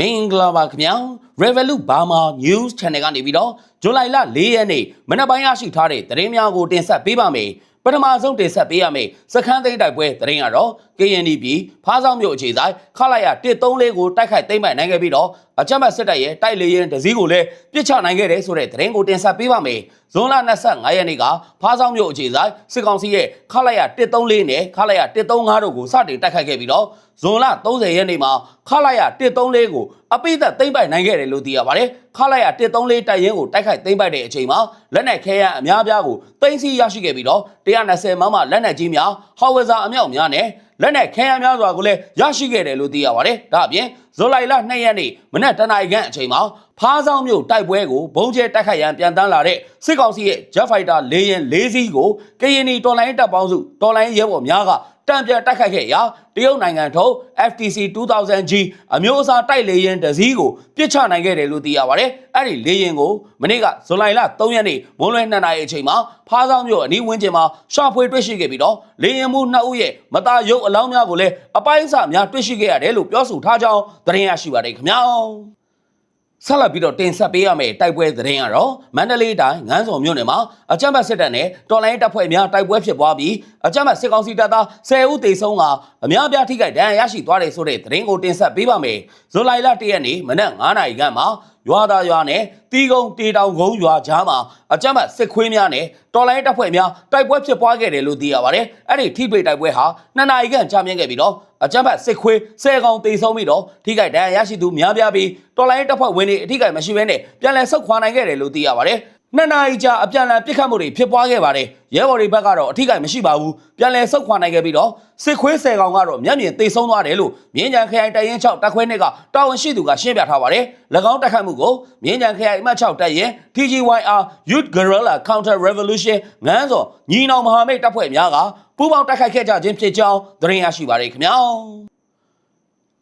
မင်္ဂလာပါခင်ဗျာ Revolut Burma News Channel ကနေပြီးတော့ဇူလိုင်လ၄ရက်နေ့မနက်ပိုင်းရရှိထားတဲ့သတင်းများကိုတင်ဆက်ပေးပါမယ်ပထမဆုံးတင်ဆက်ပေးရမယ်စခန်းသိမ်းတိုက်ပွဲသတင်းကတော့ KNDP ဖားဆောင်မြို့အခြေဆိုင်ခလာရ134ကိုတိုက်ခိုက်သိမ်းပိုက်နိုင်ခဲ့ပြီးတော့အကြမ်းဖက်စစ်တပ်ရဲ့တိုက်လေရင်တစည်းကိုလည်းပြစ်ချနိုင်ခဲ့တယ်ဆိုတဲ့သတင်းကိုတင်ဆက်ပေးပါမယ်ဇွန်လ25ရက်နေ့ကဖားဆောင်မြို့အခြေဆိုင်စစ်ကောင်စီရဲ့ခလာရ134နဲ့ခလာရ135တို့ကိုစတင်တိုက်ခိုက်ခဲ့ပြီးတော့ဇွန်လ30ရက်နေ့မှာခလာရ134ကိုအပိသက်သိမ်းပိုက်နိုင်ခဲ့တယ်လို့သိရပါတယ်ခလာရ134တိုက်ရင်ကိုတိုက်ခိုက်သိမ်းပိုက်တဲ့အချိန်မှာလက်နက်ခဲယမ်းအများပြားကိုသိမ်းဆည်းရရှိခဲ့ပြီးတော့120မမလက်နက်ကြီးများဟော်ဝဇာအမြောက်များနဲ့လက်နက်ခဲယမ်းများစွာကိုလည်းရရှိခဲ့တယ်လို့သိရပါတယ်ဒါအပြင်ဇူလိုင်လ2ရက်နေ့မနက်တနာရီခန့်အချိန်မှာဖားဆောင်မြို့တိုက်ပွဲကိုဘုံကျဲတိုက်ခိုက်ရန်ပြန်တန်းလာတဲ့စစ်ကောင်စီရဲ့ Jet Fighter ၄ရင်၄စီးကိုကရင်နီတော်လိုင်းတပ်ပေါင်းစုတော်လိုင်းရဲဘော်များက တံပြန်တိုက်ခိုက်ခဲ့ရာတရုတ်နိုင်ငံထုတ် FTC 2000G အမျိုးအစားတိုက်လေရင်တစည်းကိုပြစ်ချနိုင်ခဲ့တယ်လို့သိရပါတယ်။အဲ့ဒီလေရင်ကိုမနေ့ကဇူလိုင်လ3ရက်နေ့မွန်းလွဲ2နာရီအချိန်မှာဖားဆောင်မြို့အနီးဝန်းကျင်မှာရှာဖွေတွေ့ရှိခဲ့ပြီးတော့လေရင်မှုနှစ်ဦးရဲ့မသားရုပ်အလောင်းများကိုလည်းအပိုင်းအစများတွေ့ရှိခဲ့ရတယ်လို့ပြောဆိုထားကြောင်းသတင်းရရှိပါတယ်ခင်ဗျာ။ ဆက်လက်ပြီးတော့တင်ဆက်ပေးရမယ့်တိုက်ပွဲသတင်းကတော့မန္တလေးတိုင်းငန်းစုံမြို့နယ်မှာအကြမ်းဖက်စစ်တပ်နဲ့တော်လိုင်းတပ်ဖွဲ့များတိုက်ပွဲဖြစ်ပွားပြီးအကြမ်းဖက်စစ်ကောင်စီတပ်သား10ဦးသေဆုံးကအများပြားထိခိုက်ဒဏ်ရာရရှိသွားတယ်ဆိုတဲ့သတင်းကိုတင်ဆက်ပေးပါမယ်။ဇူလိုင်လ1ရက်နေ့မနက်9:00နာရီခန့်မှာ ရွာသားရွာနဲ့တီးကုန်းတေတောင်ကုန်းရွာကြားမှာအကြမ်းဖက်စစ်ခွေးများနဲ့တော်လိုင်းတပ်ဖွဲ့များတိုက်ပွဲဖြစ်ပွားခဲ့တယ်လို့သိရပါတယ်။အဲ့ဒီထိတွေ့တိုက်ပွဲဟာ2နာရီခန့်ကြာမြင့်ခဲ့ပြီးတော့အကြမ်းဖက်စစ်ခွေးဆယ်ကောင်တေဆုံးပြီးတော့ထိခိုက်ဒဏ်ရာရရှိသူများပြားပြီးတော်လိုင်းတပ်ဖွဲ့ဝင်တွေအထိခိုက်မရှိဘဲနဲ့ပြန်လည်ဆုတ်ခွာနိုင်ခဲ့တယ်လို့သိရပါတယ်။ နှစ်နာရီကြာအပြန်အလှန်ပစ်ခတ်မှုတွေဖြစ်ပွားခဲ့ပါတယ်။ရဲဘော်တွေဘက်ကတော့အထိခိုက်မရှိပါဘူး။ပြန်လည်ဆုတ်ခွာနိုင်ခဲ့ပြီးတော့စစ်ခွေးဆယ်ကောင်ကတော့မျက်မြင်သေဆုံးသွားတယ်လို့မြင်းကြံခရိုင်တိုင်ရင်6တပ်ခွဲနှစ်ကတာဝန်ရှိသူကရှင်းပြထားပါတယ်။၎င်းတိုက်ခတ်မှုကိုမြင်းကြံခရိုင်အမှတ်6တပ်ရင် TGYR Youth Guerrilla Counter Revolution ငန်းစော်ညီနောင်မဟာမိတ်တပ်ဖွဲ့များကပူးပေါင်းတိုက်ခိုက်ခဲ့ကြခြင်းဖြစ်ကြောင်းသတင်းရရှိပါတယ်ခင်ဗျာ။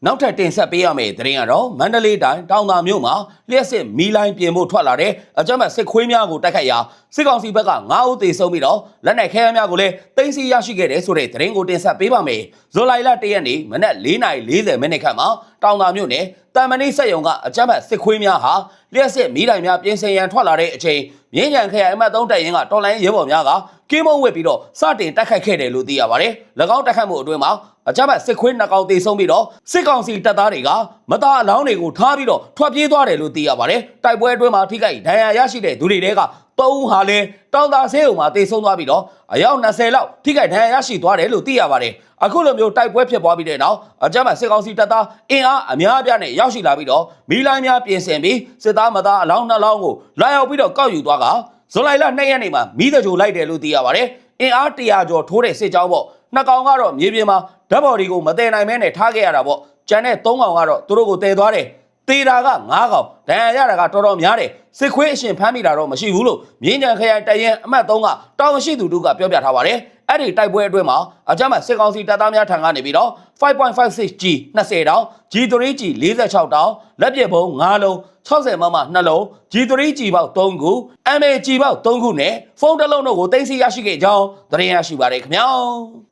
နောက်ထပ်တင်ဆက်ပေးရမယ့်သတင်းကတော့မန္တလေးတိုင်းတောင်သာမြို့မှာလျှက်စစ်မီလိုင်းပြင်ဖို့ထွက်လာတဲ့အကြမ်းဖက်စစ်ခွေးများကိုတိုက်ခိုက်ရာစစ်ကောင်စီဘက်က9ဦးသေဆုံးပြီးတော့လက်နက်ခဲယမ်းများကိုလည်းတင်စီရရှိခဲ့တယ်ဆိုတဲ့သတင်းကိုတင်ဆက်ပေးပါမယ်။ဇူလိုင်လ1ရက်နေ့မနက်4:40မိနစ်ခန့်မှာ တောင်သာမြို့နယ်တမ္မဏိစက်ယုံကအကြမ်းဖက်စစ်ခွေးများဟာလျှက်စစ်မီးတိုင်များပြင်ဆင်ရန်ထွက်လာတဲ့အချိန်မြင်းကြံခရိုင်အမှတ်3တပ်ရင်းကတော်လိုင်းရဲဘော်များကကင်းမုံဝစ်ပြီးတော့စတင်တိုက်ခိုက်ခဲ့တယ်လို့သိရပါတယ်။၎င်းတိုက်ခိုက်မှုအတွင်းမှာအကြမ်းဖက်စစ်ခွေးနှစ်ကောင်သေဆုံးပြီးတော့စစ်ကောင်စီတပ်သားတွေကမသားအလောင်းတွေကိုထားပြီးတော့ထွက်ပြေးသွားတယ်လို့သိရပါတယ်။တိုက်ပွဲအတွင်းမှာထိခိုက်ဒဏ်ရာရရှိတဲ့သူတွေတဲက သုံးဦးဟာလည်းတောင်သာဆေးရုံမှာသေဆုံးသွားပြီးတော့အယောက်20လောက်ထိခိုက်ဒဏ်ရာရရှိသွားတယ်လို့သိရပါတယ်။အခုလိုမျိုးတိုက်ပွဲဖြစ်ပွားပြီးတဲ့နောက်အကြမ်းဖက်စစ်ကောင်စီတပ်သားအင်အားအများအပြားနဲ့ရောက်ရှိလာပြီးတော့မီးလိုင်းများပြင်ဆင်ပြီးစစ်သားမသားအလောင်းနှစ်လောင်းကိုလာရောက်ပြီးတော့ကောက်ယူသွားကဇူလိုင်လ2ရက်နေ့မှာမီးတကြိုလိုက်တယ်လို့သိရပါတယ်။အင်အား100ကျော်ထိုးတဲ့စစ်ကြောင်းပေါ့နှစ်ကောင်ကတော့မြေပြင်မှာဓာတ်ဘော်တွေကိုမတည်နိုင်မဲနဲ့ထားခဲ့ရတာပေါ့ကျန်တဲ့3ကောင်ကတော့သူတို့ကိုတည်သွားတယ် တေတာက9ကောင်ဒဏ်ရာရတာကတော်တော်များတယ်စစ်ခွေးအရှင်ဖမ်းမိတာတော့မရှိဘူးလို့မြင်းကြံခရိုင်တရင်အမှတ်3ကတောင်ရှိသူတို့ကပြောပြထားပါတယ်အဲ့ဒီတိုက်ပွဲအတွင်းမှာအကြမ်းဖက်စစ်ကောင်စီတပ်သားများထံကနေပြီးတော့ 5.56G 20တောင် G3G 46တောင်လက်ပစ်ဗုံး9လုံး60မမ2လုံး G3G ပေါက်3ခု MAG ပေါက်3ခုနဲ့ဖုန်းတစ်လုံးတို့ကိုတင်စီရရှိခဲ့ကြောင်းသတင်းရရှိပါတယ်ခင်ဗျာ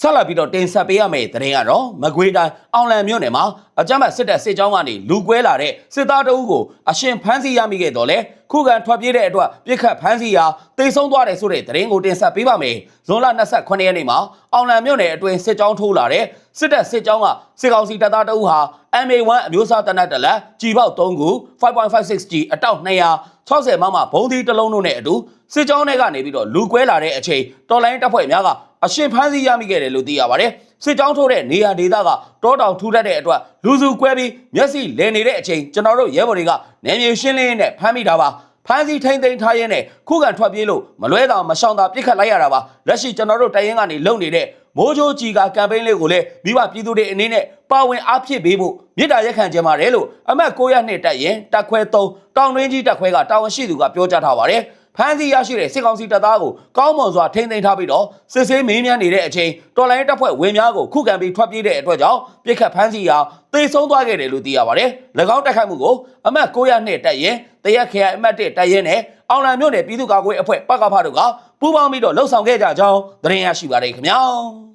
ဆက်လက်ပြီးတော့တင်ဆက်ပေးရမယ့်သတင်းကတော့မကွေးတိုင်းအောင်လံမြို့နယ်မှာအကြမ်းဖက်စစ်တပ်စစ်ကြောင်းကနေလူကွဲလာတဲ့စစ်သားတအုပ်ကိုအရှင်ဖမ်းဆီးရမိခဲ့တော့လေခုခံထွက်ပြေးတဲ့အတွက်ပြစ်ခတ်ဖမ်းဆီးရာတိတ်ဆုံးသွားတယ်ဆိုတဲ့သတင်းကိုတင်ဆက်ပေးပါမယ်။ဇွန်လ28ရက်နေ့မှာအောင်လံမြို့နယ်အတွင်းစစ်ကြောင်းထိုးလာတဲ့စစ်တပ်စစ်ကြောင်းကစစ်ကောင်စီတပ်သားတအုပ်ဟာ MA1 အမျိုးအစားတနက်တလက်ကြီးပေါက်3ခု 5.56G အတောက်260မမဘုံသီးတစ်လုံးတို့နဲ့အတူ စစ်ကြောင်းတွေကနေပြီးတော့လူကွဲလာတဲ့အချိန်တော်လိုင်းတပ်ဖွဲ့များကအရှင်ဖမ်းဆီးရမိခဲ့တယ်လို့သိရပါတယ်။စစ်ကြောင်းထိုးတဲ့နေရာဒေသကတောတောင်ထူထပ်တဲ့အတွက်လူစုကွဲပြီးမျက်စိလဲနေတဲ့အချိန်ကျွန်တော်တို့ရဲဘော်တွေကနေမြေရှင်းလင်းနဲ့ဖမ်းမိတာပါ။ဖမ်းဆီးထိန်သိမ်းထားရင်းနဲ့ခုခံထွက်ပြေးလို့မလွဲတာမရှောင်တာပြစ်ခတ်လိုက်ရတာပါလက်ရှိကျွန်တော်တို့တိုင်ရင်ကနေလုံနေတဲ့မိုးချိုးကြီးကကမ်ပိန်းလေးကိုလည်းမိဘပြည်သူတွေအနေနဲ့ပါဝင်အားဖြစ်ပေးဖို့မြစ်တာရက်ခံကြပါတယ်လို့အမတ်900နှစ်တက်ရင်တက်ခွဲ3တောင်တွင်းကြီးတက်ခွဲကတာဝန်ရှိသူကပြောကြားထားပါတယ် ဖမ်းဆီးရရှိတဲ့စစ်ကောင်စီတပ်သားကိုကောင်းမွန်စွာထိန်းသိမ်းထားပြီးတော့စစ်ဆေးမင်းမြန်းနေတဲ့အချိန်တော်လိုင်းတပ်ဖွဲ့ဝင်များကိုခုခံပြီးထွက်ပြေးတဲ့အတွက်ကြောင့်ပြစ်ခတ်ဖမ်းဆီးရာတေဆုံးသွားခဲ့တယ်လို့သိရပါတယ်။၎င်းတိုက်ခိုက်မှုကိုအမတ်900နှစ်တက်ရင်တရက်ခရိုင်အမတ်1တက်ရင်နဲ့အောင်လံမြို့နယ်ပြည်သူ့ကာကွယ်အဖွဲ့ပကဖတို့ကပူးပေါင်းပြီးတော့လှုပ်ဆောင်ခဲ့ကြကြောင်းသတင်းရရှိပါတယ်ခင်ဗျာ။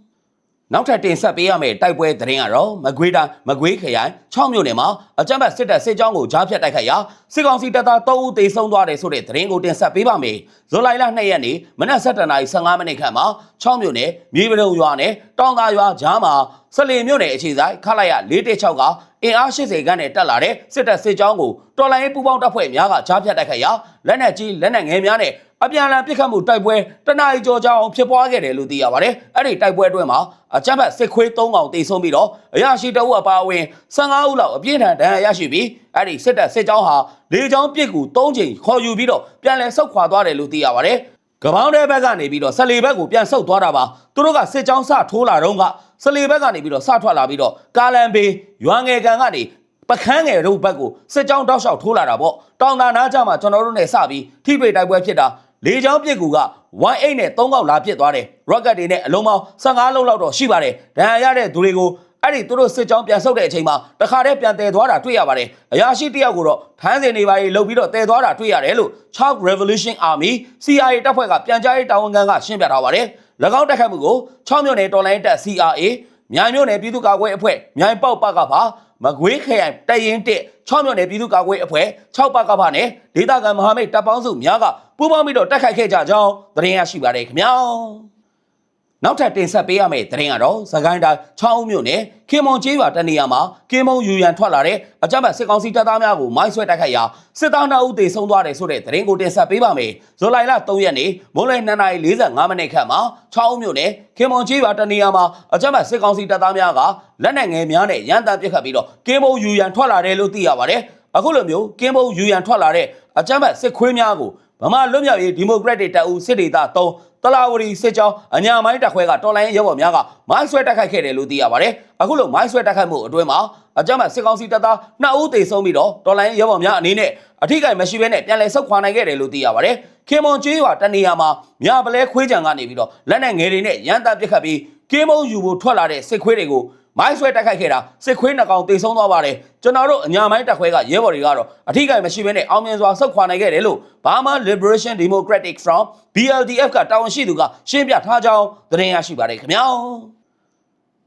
နောက်ထပ်တင်ဆက်ပေးရမယ့်တိုက်ပွဲသတင်းကတော့မကွေးတိုင်းမကွေးခရိုင်6မြို့နယ်မှာအကြမ်းဖက်စစ်တပ်စစ်ကြောင်းကိုကြားဖြတ်တိုက်ခိုက်ရာစစ်ကောင်စီတပ်သား3ဦးသေဆုံးသွားတယ်ဆိုတဲ့သတင်းကိုတင်ဆက်ပေးပါမယ်။ဇူလိုင်လ2ရက်နေ့မနက်7:15မိနစ်ခန့်မှာ6မြို့နယ်မြေပလုံရွာနဲ့တောင်သာရွာကြားမှာ စလီမြို့နယ်အခြေဆိုင်ခလိုက်ရ416ကအင်အား80ခန်းနဲ့တက်လာတဲ့စစ်တပ်စစ်ကြောင်းကိုတော်လိုင်းပူပေါင်းတပ်ဖွဲ့များကကြားဖြတ်တိုက်ခိုက်ရာလက်နက်ကြီးလက်နက်ငယ်များနဲ့အပြန်အလှန်ပစ်ခတ်မှုတိုက်ပွဲတနအီကြောကြောင်းဖြစ်ပွားခဲ့တယ်လို့သိရပါတယ်။အဲ့ဒီတိုက်ပွဲအတွင်းမှာအကြမ်းဖက်စစ်ခွေး3កောင်တေဆုံးပြီးတော့အရာရှိတအုပ်အပါအဝင်15ဦးလောက်အပြင်းထန်ဒဏ်ရာရရှိပြီးအဲ့ဒီစစ်တပ်စစ်ကြောင်းဟာလေကြောင်းပစ်ကူ3ချိန်ခေါ်ယူပြီးတော့ပြန်လည်ဆုတ်ခွာသွားတယ်လို့သိရပါတယ်။ ကပောင်းတဲ့ဘက်ကနေပြီးတော့ဆလီဘက်ကိုပြန်ဆုတ်သွားတာပါသူတို့ကစစ်ကြောင်းစထိုးလာတော့ကဆလီဘက်ကနေပြီးတော့စထွက်လာပြီးတော့ကာလန်ဘေးရွာငယ်ကန်ကနေပခန်းငယ်တို့ဘက်ကိုစစ်ကြောင်းတောက်လျှောက်ထိုးလာတာပေါ့တောင်တာနားကြမှာကျွန်တော်တို့နဲ့စပြီးထိပိတ်တိုက်ပွဲဖြစ်တာလေချောင်းပြစ်ကူက18နဲ့3កောက်လာပြစ်သွားတယ် rocket တွေနဲ့အလုံးပေါင်း15လုံးလောက်တော့ရှိပါတယ်ဒဏ်ရာရတဲ့သူတွေကို အဲ့ဒီသူတို့စစ်ကြောင်းပြန်ဆုတ်တဲ့အချိန်မှာတခါတည်းပြန်တည်သွားတာတွေ့ရပါတယ်အရာရှိတယောက်ကိုတော့ထမ်းစင်နေပါရေးလှုပ်ပြီးတော့တည်သွားတာတွေ့ရတယ်လို့ Chalk Revolution Army CIA တပ်ဖွဲ့ကပြန်ကြားရေးတာဝန်ခံကရှင်းပြထားပါတယ်၎င်းတက်ခတ်မှုကို6မြို့နယ်တော်လိုင်းတပ် CIA မြိုင်မြို့နယ်ပြည်သူ့ကာကွယ်အဖွဲ့မြိုင်ပေါက်ပကပါမကွေးခရိုင်တရင်တက်6မြို့နယ်ပြည်သူ့ကာကွယ်အဖွဲ့6ပကပါနဲ့ဒေသခံမဟာမိတ်တပ်ပေါင်းစုများကပူးပေါင်းပြီးတော့တက်ခိုက်ခဲ့ကြကြောင်းသတင်းရရှိပါတယ်ခင်ဗျာ နောက်ထပ်တင်ဆက်ပေးရမယ့်သတင်းကတော့သခိုင်းတိုင်း6ဦးမြို့နယ်ခင်မွန်ကျေးရွာတနေရာမှာကင်းမုံယူရန်ထွက်လာတဲ့အကြမ်းဖက်စစ်ကောင်စီတပ်သားများကိုမိုင်းဆွဲတိုက်ခိုက်ရာစစ်သား2ဦးသေဆုံးသွားတယ်ဆိုတဲ့သတင်းကိုတင်ဆက်ပေးပါမယ်။ဇူလိုင်လ3ရက်နေ့မိုးလယ်2:45မိနစ်ခန့်မှာ6ဦးမြို့နယ်ခင်မွန်ကျေးရွာတနေရာမှာအကြမ်းဖက်စစ်ကောင်စီတပ်သားများကလက်နက်ငယ်များနဲ့ရန်တမ်းပစ်ခတ်ပြီးတော့ကင်းမုံယူရန်ထွက်လာတယ်လို့သိရပါတယ်။အခုလိုမျိုးကင်းမုံယူရန်ထွက်လာတဲ့အကြမ်းဖက်စစ်ခွေးများကိုဗမာလွတ်မြောက်ရေးဒီမိုကရက်တစ်တပ်ဦးစစ်ဒေသ3 တလာဝရီစစ်ကြောင်းအညာမိုင်းတပ်ခွဲကတော်လိုင်းရဲဘော်များကမိုင်းဆွဲတိုက်ခိုက်ခဲ့တယ်လို့သိရပါတယ်။အခုလိုမိုင်းဆွဲတိုက်ခိုက်မှုအတွင်းမှာအကြမ်းဖက်စစ်ကောင်စီတပ်သား2ဦးသေဆုံးပြီးတော့တော်လိုင်းရဲဘော်များအနေနဲ့အထိကိမရှိဘဲနဲ့ပြန်လည်ဆုတ်ခွာနိုင်ခဲ့တယ်လို့သိရပါတယ်။ခင်မွန်ကျေးရွာတနေရာမှာမြပလဲခွေးကြံကနေပြီးတော့လက်နက်ငယ်တွေနဲ့ရန်တပ်ပစ်ခတ်ပြီးကင်းမုံယူဖို့ထွက်လာတဲ့စစ်ခွေးတွေကို မိုင်းဆွဲတိုက်ခိုက်ခဲ့တာစစ်ခွေးနှကောင်တိတ်ဆုံးသွားပါတယ်ကျွန်တော်တို့အညာမိုင်းတက်ခွဲကရဲဘော်တွေကတော့အထီးကိုင်မရှိဘဲနဲ့အောင်မြင်စွာဆုတ်ခွာနိုင်ခဲ့တယ်လို့ Burma Liberation Democratic Front BLDF ကတာဝန်ရှိသူကရှင်းပြထားကြောင်းသတင်းရရှိပါတယ်ခင်ဗျာ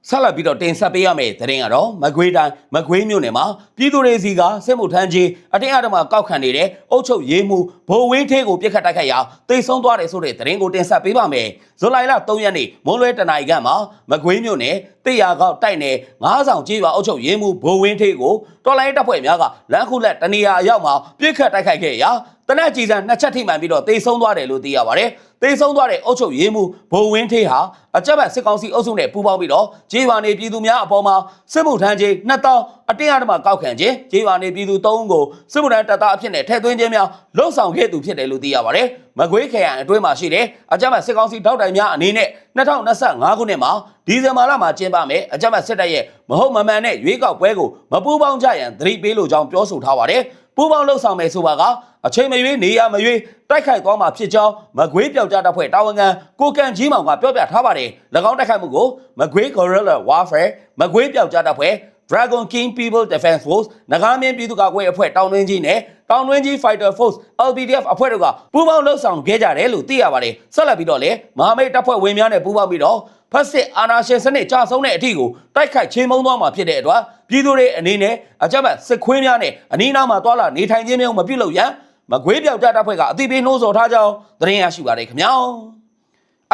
ဆက်လက်ပြီးတော့တင်ဆက်ပေးရမယ့်သတင်းကတော့မကွေးတိုင်းမကွေးမြို့နယ်မှာပြည်သူတွေစီကစစ်မှုထမ်းကြီးအတင်းအဓမ္မကောက်ခံနေတဲ့အုပ်ချုပ်ရေးမှူးဘိုဝင်းသေးကိုပြစ်ခတ်တိုက်ခိုက်ရာတိတ်ဆုံးသွားတယ်ဆိုတဲ့သတင်းကိုတင်ဆက်ပေးပါမယ်။ဇူလိုင်လ3ရက်နေ့မွန်းလွဲတနာရီခန့်မှာမကွေးမြို့နယ်တေရကောက်တိုက်နယ်ငါးဆောင်ကြီးရွာအုပ်ချုပ်ရေးမှူးဘိုဝင်းသေးကိုတော်လိုင်းတပ်ဖွဲ့များကလမ်းခုလက်တနေရာအရောက်မှာပြစ်ခတ်တိုက်ခိုက်ခဲ့ရာတနက်ကြီးစံနှစ်ချက်ထိမှန်ပြီးတော့တိတ်ဆုံးသွားတယ်လို့သိရပါတယ်။ တိတ်ဆုံးသွားတဲ့အုပ်ချုပ်ရေးမှူးဘိုဝင်းသေးဟာအကြက်ဘက်စစ်ကောင်စီအုပ်စုနဲ့ပူးပေါင်းပြီးတော့ဂျေးရွာနေပြည်သူများအပေါ်မှာစစ်မှုထမ်းကြီး2000အတင်းအဓမ္မကောက်ခံခြင်းဂျေးရွာနေပြည်သူ3ဦးကိုစစ်မှုထမ်းတပ်သားအဖြစ်နဲ့ထည့်သွင်းခြင်းများလှုပ်ဆောင်ခဲ့သူဖြစ်တယ်လို့သိရပါတယ်။မကွေးခရိုင်အတွင်းမှာရှိတဲ့အကြက်ဘက်စစ်ကောင်စီထောက်တိုင်များအနေနဲ့2025ခုနှစ်မှာဒီဇင်ဘာလမှာကျင်းပမယ်အကြက်ဘက်စစ်တပ်ရဲ့မဟုတ်မမှန်တဲ့ရွေးကောက်ပွဲကိုမပူးပေါင်းကြရန်သတိပေးလိုကြောင်းပြောဆိုထားပါတယ်။ ပူးပေါင်းလှုပ်ဆောင်မယ်ဆိုပါကအချိန်မရွေးနေရမရွေးတိုက်ခိုက်သွားမှာဖြစ်ကြောင်းမကွေးပြောက်ကြားတပ်ဖွဲ့တာဝန်ခံကိုကန်ကြီးမောင်ကပြောပြထားပါတယ်။၎င်းတိုက်ခိုက်မှုကိုမကွေး Guerrilla Warfare မကွေးပြောက်ကြားတပ်ဖွဲ့ Dragon King People Defense Force နဂါမင်းပြည်သူ့ကာကွယ်အဖွဲ့တောင်တွင်းကြီးနဲ့တောင်တွင်းကြီး Fighter Force LPDF အဖွဲ့တို့ကပူးပေါင်းလှုပ်ဆောင်ခဲ့ကြတယ်လို့သိရပါတယ်။ဆက်လက်ပြီးတော့လေမဟာမိတ်တပ်ဖွဲ့ဝင်များနဲ့ပူးပေါင်းပြီးတော့ ဖက်စစ်အာဏာရှင်စနစ်ကြာဆုံးတဲ့အထိကိုတိုက်ခိုက်ချင်းမုံသွားမှာဖြစ်တဲ့အတွက်ပြည်သူတွေအနေနဲ့အကြမ်းဖက်စစ်ခွေးများနဲ့အနီးနားမှာတွာလာနေထိုင်ခြင်းမျိုးမပြုလုပ်ရန်မကွေးပြောက်ကြတပ်ဖွဲ့ကအသိပေးနှိုးဆော်ထားကြောင်းသတင်းရရှိပါတယ်ခင်ဗျာ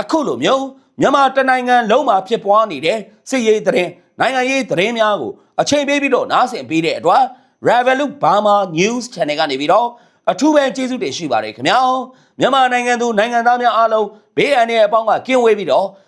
အခုလိုမျိုးမြန်မာတနိုင်ငံလုံးမှာဖြစ်ပွားနေတဲ့စစ်ရေးသတင်းနိုင်ငံရေးသတင်းများကိုအချိန်ပေးပြီးတော့နားဆင်ပေးတဲ့အတွက် Revolut Burma News Channel ကနေပြီးတော့အထူးပဲကျေးဇူးတင်ရှိပါတယ်ခင်ဗျာမြန်မာနိုင်ငံသူနိုင်ငံသားများအားလုံးဘေးအန္တရာယ်အပေါင်းကကင်းဝေးပြီးတော့